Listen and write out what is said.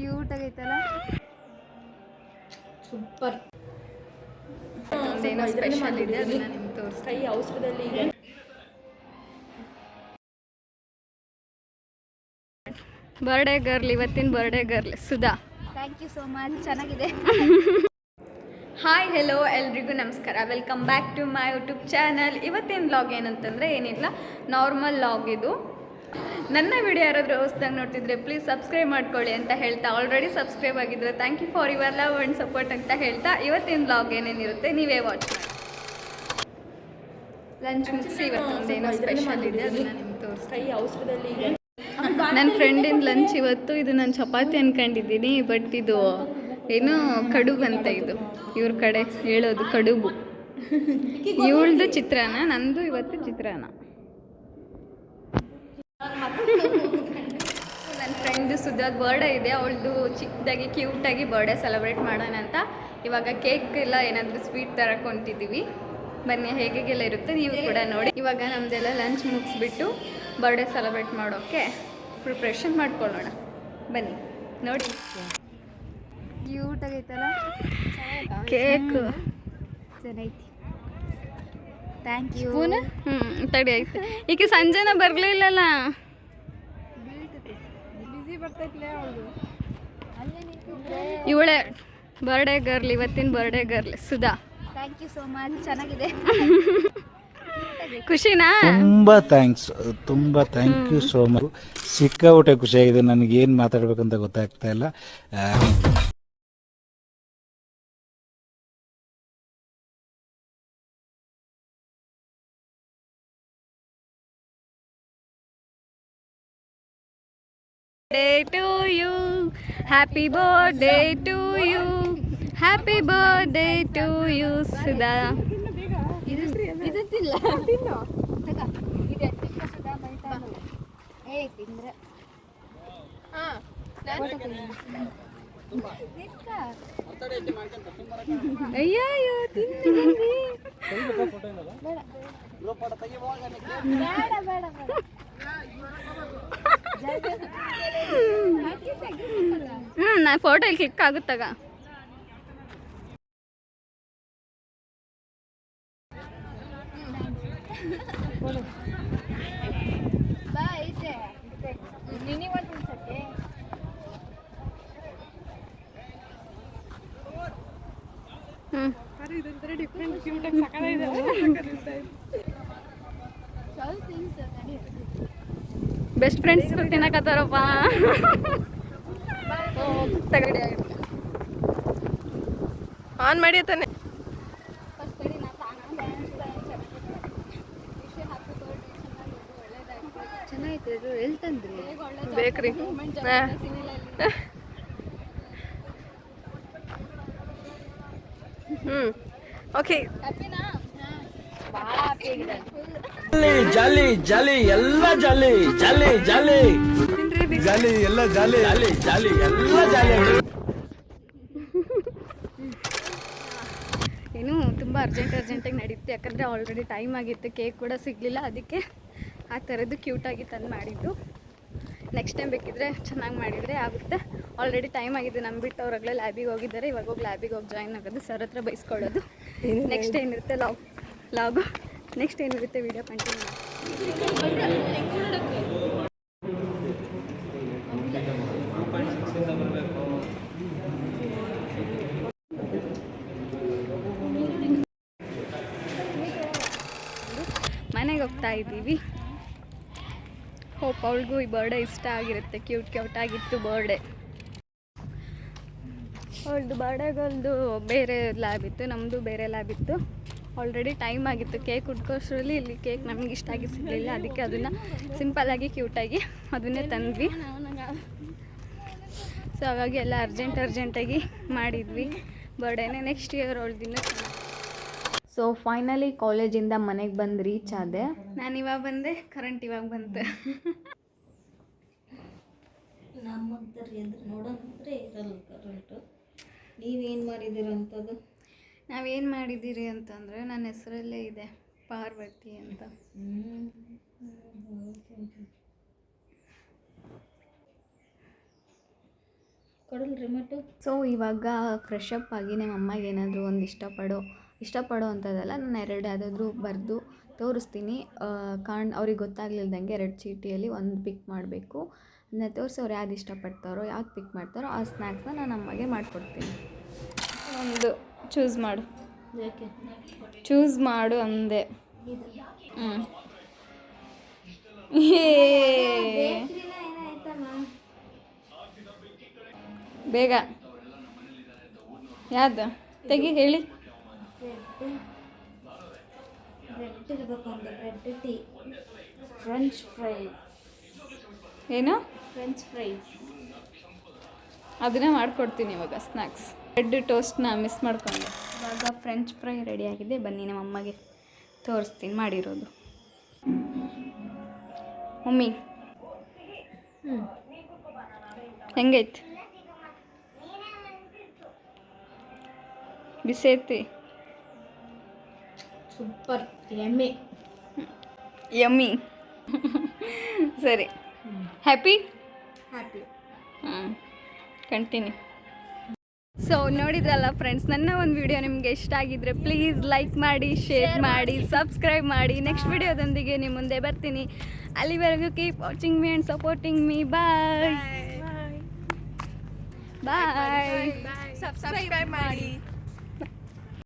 Cute ಆಗೈತಲ್ಲ super ಏನೋ special ಇದೆ ಅದನ್ನ ನಿಮ್ಗೆ ತೋರಿಸ್ತಾ ಕೈ ಅವಸರದಲ್ಲಿ ಈಗ ಬರ್ಡೇ ಗರ್ಲ್ ಇವತ್ತಿನ birthday girl Sudha. Thank you so much ಚೆನ್ನಾಗಿದೆ. ಹಾಯ್ ಹೆಲೋ ಎಲ್ರಿಗೂ ನಮಸ್ಕಾರ. Welcome back to my YouTube channel ಇವತ್ತಿನ ವ್ಲಾಗ್ ಏನಂತಂದರೆ ಏನಿಲ್ಲ ನಾರ್ಮಲ್ ಲಾಗ್ ಇದು. ನನ್ನ ವಿಡಿಯೋ ಯಾರಾದರೂ ಹೊಸ್ದಾಗಿ ನೋಡ್ತಿದ್ರೆ ಪ್ಲೀಸ್ ಸಬ್ಸ್ಕ್ರೈಬ್ ಮಾಡ್ಕೊಳ್ಳಿ ಅಂತ ಹೇಳ್ತಾ ಆಲ್ರೆಡಿ ಸಬ್ಸ್ಕ್ರೈಬ್ ಆಗಿದ್ರೆ thank you for your love and support ಅಂತ ಹೇಳ್ತಾ ಇವತ್ತಿನ ಬ್ಲಾಗ್ ಏನೇನಿರುತ್ತೆ ನೀವೇ ವಾಚ್ ಮಾಡಿ. ಲಂಚ್ ಮುಗಿಸಿ ಇವತ್ತೊಂದು ಏನೋ ಸ್ಪೆಷಲ್ ಇದೆ ಅದನ್ನ ನಿಮ್ಗೆ ನನ್ನ ಫ್ರೆಂಡಿನ ಲಂಚ್ ಇವತ್ತು ಇದು ನಾನು ಚಪಾತಿ ಅನ್ಕೊಂಡಿದ್ದೀನಿ ಬಟ್ ಇದು ಏನು ಕಡುಬು ಅಂತ ಇದು. ಇವ್ರ ಕಡೆ ಹೇಳೋದು ಕಡುಬು. ಇವಳ್ದು ಚಿತ್ರಾನ್ನ ನಂದು ಇವತ್ತು ಚಿತ್ರಾನ್ನ. ನನ್ನ ಫ್ರೆಂಡ್ ಸುಧಾದ್ ಬರ್ಡೇ ಇದೆ. ಅವಳದು ಚಿಕ್ಕದಾಗಿ ಕ್ಯೂಟಾಗಿ ಬರ್ಡೇ ಸೆಲೆಬ್ರೇಟ್ ಮಾಡೋಣ ಅಂತ. ಇವಾಗ ಕೇಕ್ ಎಲ್ಲ ಏನಾದರೂ ಸ್ವೀಟ್ ತರಕ್ಕೆ ಹೊಂಟಿದ್ದೀವಿ ಬನ್ನಿ ಹೇಗೆಲ್ಲ ಇರುತ್ತೆ ನೀವು ಕೂಡ ನೋಡಿ. ಇವಾಗ ನಮ್ಮದೆಲ್ಲ ಲಂಚ್ ಮುಗಿಸ್ಬಿಟ್ಟು ಬರ್ಡೇ ಸೆಲೆಬ್ರೇಟ್ ಮಾಡೋಕ್ಕೆ ಪ್ರಿಪ್ರೇಷನ್ ಮಾಡ್ಕೊಳ್ಳೋಣ. ಬನ್ನಿ ನೋಡಿ. ಕ್ಯೂಟ್ ಆಗೈತಲ್ಲ? ಕೇಕ್ ಚೆನ್ನಾಗೈತಿ. ಥ್ಯಾಂಕ್ ಯು ಹ್ಞೂ ತಡಿ ಆಯ್ತು. ಈಗ ಸಂಜೆನ ಬರಲಿಲ್ಲಲ್ಲ ಇವಳೆ ಬರ್ಡೇ ಗರ್ಲ್ ಇವತ್ತಿನ birthday girl Sudha. Thank you so much ಚೆನ್ನಾಗಿದೆ. ಖುಷಿನಾ? ತುಂಬ ಥ್ಯಾಂಕ್ಸ್ ತುಂಬ ಥ್ಯಾಂಕ್ ಯು ಸೋ ಮಚ್ ಸಿಕ್ಕಾಪಟ್ಟೆ ಖುಷಿಯಾಗಿದೆ. ನನಗೆ ಏನು ಮಾತಾಡ್ಬೇಕಂತ ಗೊತ್ತಾಗ್ತಾ ಇಲ್ಲ. ಆ, day to you happy birthday to you happy birthday to you Sudha ಇದು ಇದು ತಿಲ್ಲ ತಿನ್ನು ತಗ ಇದು ಎತ್ತಿಟ್ಕೊ ಸುಧಾ ಬೈತಾನು ಏ ತಿಂದ್ರೆ ಅಯ್ಯಯ್ಯೋ ತಿಂತೀನಿ. ಬೇಡ. ಬೇಡ ಬೇಡ ಹ್ಞೂ ನಾ ಫೋಟೋ ಇಲ್ಲಿ ಕ್ಲಿಕ್ ಆಗುತ್ತಾಗ ನಿನಿ ಬೆಸ್ಟ್ ಫ್ರೆಂಡ್ಸ್ ತಿನ್ನಕತ್ತಾರಪ್ಪ. ತಗಡಿ ಆನ್ ಮಾಡಿ ತಾನೆ. ಬೇಕ್ರಿ. ಹ್ಞೂ ಓಕೆ ಜಾಲಿ ಜಾಲಿ ಎಲ್ಲ ಜಲಿ ಜಲಿ ಜಾಲಿ ಜಾಲಿ ಎಲ್ಲ ಜಾಲಿ. ಜಾಲಿ ಜಾಲಿ ಎಲ್ಲ ಜಾಲಿ. ಏನು ತುಂಬ ಅರ್ಜೆಂಟ್ ಅರ್ಜೆಂಟಾಗಿ ನಡೀತು. ಯಾಕಂದರೆ ಆಲ್ರೆಡಿ ಟೈಮ್ ಆಗಿತ್ತು. ಕೇಕ್ ಕೂಡ ಸಿಗಲಿಲ್ಲ. ಅದಕ್ಕೆ ಆ ಥರದ್ದು ಕ್ಯೂಟಾಗಿ ತಂದು ಮಾಡಿದ್ದು. ನೆಕ್ಸ್ಟ್ ಟೈಮ್ ಬೇಕಿದ್ರೆ ಚೆನ್ನಾಗಿ ಮಾಡಿದರೆ ಆಗುತ್ತೆ. ಆಲ್ರೆಡಿ ಟೈಮ್ ಆಗಿದೆ. ನಮ್ಮ ಬಿಟ್ಟು ಅವ್ರಾಗಲೇ ಲ್ಯಾಬಿಗೆ ಹೋಗಿದ್ದಾರೆ. ಇವಾಗ ಹೋಗಿ ಲ್ಯಾಬಿಗೆ ಹೋಗಿ ಜಾಯ್ನ್ ಆಗೋದು. ಸರ್ ಹತ್ರ ಬೈಸ್ಕೊಳ್ಳೋದು. ನೆಕ್ಸ್ಟ್ ಏನಿರುತ್ತೆ? ಲಾಗ್ ಲಾಗು ನೆಕ್ಸ್ಟ್ ಏನಿರುತ್ತೆ? ವಿಡಿಯೋ ಕಂಟಿನ್ಯೂ ಮನೆಗೆ ಹೋಗ್ತಾ ಇದ್ದೀವಿ. ಹೋಪ್ ಅವಳಿಗೂ ಈ ಬರ್ಡೇ ಇಷ್ಟ ಆಗಿರುತ್ತೆ. ಕ್ಯೂಟ್ ಕ್ಯೂಟ್ ಆಗಿತ್ತು ಬರ್ಡೇ ಅವಳದು ಬರ್ಡೇಗಳದು ಬೇರೆ ಲ್ಯಾಬ್ ಇತ್ತು. ನಮ್ಮದು ಬೇರೆ ಲ್ಯಾಬ್ ಇತ್ತು. ಆಲ್ರೆಡಿ ಟೈಮ್ ಆಗಿತ್ತು. ಕೇಕ್ ಉಟ್ಕೋಷ್ಟ್ರಲ್ಲಿ ಇಲ್ಲಿ ಕೇಕ್ ನಮಗೆ ಇಷ್ಟ ಆಗಿ ಸಿಗಲಿಲ್ಲ. ಅದಕ್ಕೆ ಅದನ್ನು ಸಿಂಪಲ್ಲಾಗಿ ಕ್ಯೂಟಾಗಿ ಅದನ್ನೇ ತಂದ್ವಿ. ಸೊ ಹಾಗಾಗಿ ಎಲ್ಲ ಅರ್ಜೆಂಟ್ ಅರ್ಜೆಂಟಾಗಿ ಮಾಡಿದ್ವಿ. ಬರ್ಡೇನೆ ನೆಕ್ಸ್ಟ್ ಇಯರ್ ಅವಳದಿನ ಸೊ ಫೈನಲಿ ಕಾಲೇಜಿಂದ ಮನೆಗೆ ಬಂದು ರೀಚ್ ಆದೆ. ನಾನು ಇವಾಗ ಬಂದೆ ಕರೆಂಟ್ ಇವಾಗ ಬಂತು. ಇರಲ್ಲ ಕರೆಂಟು ನೀವೇನು ಮಾಡಿದ್ದೀರಂಥದ್ದು ನಾವೇನು ಮಾಡಿದ್ದೀರಿ ಅಂತಂದರೆ ನನ್ನ ಹೆಸರಲ್ಲೇ ಇದೆ ಪಾರ್ವತಿ ಅಂತ. ಕೊಡಲ್ರಿ ಮತ್ತು ಸೊ ಇವಾಗ ಫ್ರೆಶ್ ಅಪ್ ಆಗಿ ನಮ್ಮ ಅಮ್ಮಗೆ ಏನಾದರೂ ಒಂದು ಇಷ್ಟಪಡೋ ಇಷ್ಟಪಡೋ ಅಂಥದ್ದಲ್ಲ ನಾನು ಎರಡು ಯಾವುದಾದ್ರೂ ಬರೆದು ತೋರಿಸ್ತೀನಿ. ಕಾಣ್ ಅವ್ರಿಗೆ ಗೊತ್ತಾಗ್ಲಿಲ್ದಂಗೆ ಎರಡು ಚೀಟಿಯಲ್ಲಿ ಒಂದು ಪಿಕ್ ಮಾಡಬೇಕು. ಅದನ್ನ ತೋರಿಸಿ ಅವ್ರು ಯಾವ್ದು ಇಷ್ಟಪಡ್ತಾರೋ ಯಾವ್ದು ಪಿಕ್ ಮಾಡ್ತಾರೋ ಆ ಸ್ನ್ಯಾಕ್ಸ್ನ ನಾನು ಅಮ್ಮಗೆ ಮಾಡಿಕೊಡ್ತೀನಿ. ಒಂದು ಚೂಸ್ ಮಾಡು. ಚೂಸ್ ಮಾಡು ಅಂದೆ. ಹ್ಞೂ ಬೇಗ. ಯಾವ್ದು? ತೆಗಿ ಹೇಳಿ. ಬ್ರೆಡ್ ಇರ್ಬೇಕು ಒಂದು ಬ್ರೆಡ್ ಟೀ ಫ್ರೆಂಚ್ ಫ್ರೈ ಏನು ಫ್ರೆಂಚ್ ಫ್ರೈ ಅದನ್ನೇ ಮಾಡ್ಕೊಡ್ತೀನಿ ಇವಾಗ ಸ್ನ್ಯಾಕ್ಸ್ ಬ್ರೆಡ್ ಟೋಸ್ಟ್ನ ಮಿಸ್ ಮಾಡ್ಕೊಂಡು. ಇವಾಗ ಫ್ರೆಂಚ್ ಫ್ರೈ ರೆಡಿ ಆಗಿದೆ. ಬನ್ನಿ ನಮ್ಮ ಅಮ್ಮಗೆ ತೋರಿಸ್ತೀನಿ ಮಾಡಿರೋದು. ಮಮ್ಮಿ. ಹೆಂಗೈತೆ? ಬಿಸಿ ಐತಿ ಸೂಪರ್ ಎಮ್ಮೆ ಯಮ್ಮಿ ಸರಿ. ಹ್ಯಾಪಿ ಹ್ಯಾಪಿ ಹಾಂ ಕಂಟಿನ್ಯೂ ಸೊ ನೋಡಿದ್ರಲ್ಲ ಫ್ರೆಂಡ್ಸ್ ನನ್ನ ಒಂದು ವಿಡಿಯೋ ನಿಮಗೆ ಇಷ್ಟ ಆಗಿದ್ರೆ ಪ್ಲೀಸ್ ಲೈಕ್ ಮಾಡಿ ಶೇರ್ ಮಾಡಿ ಸಬ್ಸ್ಕ್ರೈಬ್ ಮಾಡಿ. ನೆಕ್ಸ್ಟ್ ವಿಡಿಯೋದೊಂದಿಗೆ ನಿಮ್ಮ ಮುಂದೆ ಬರ್ತೀನಿ. ಅಲ್ಲಿವರೆಗೂ keep watching me and supporting me bye bye subscribe ಮಾಡಿ.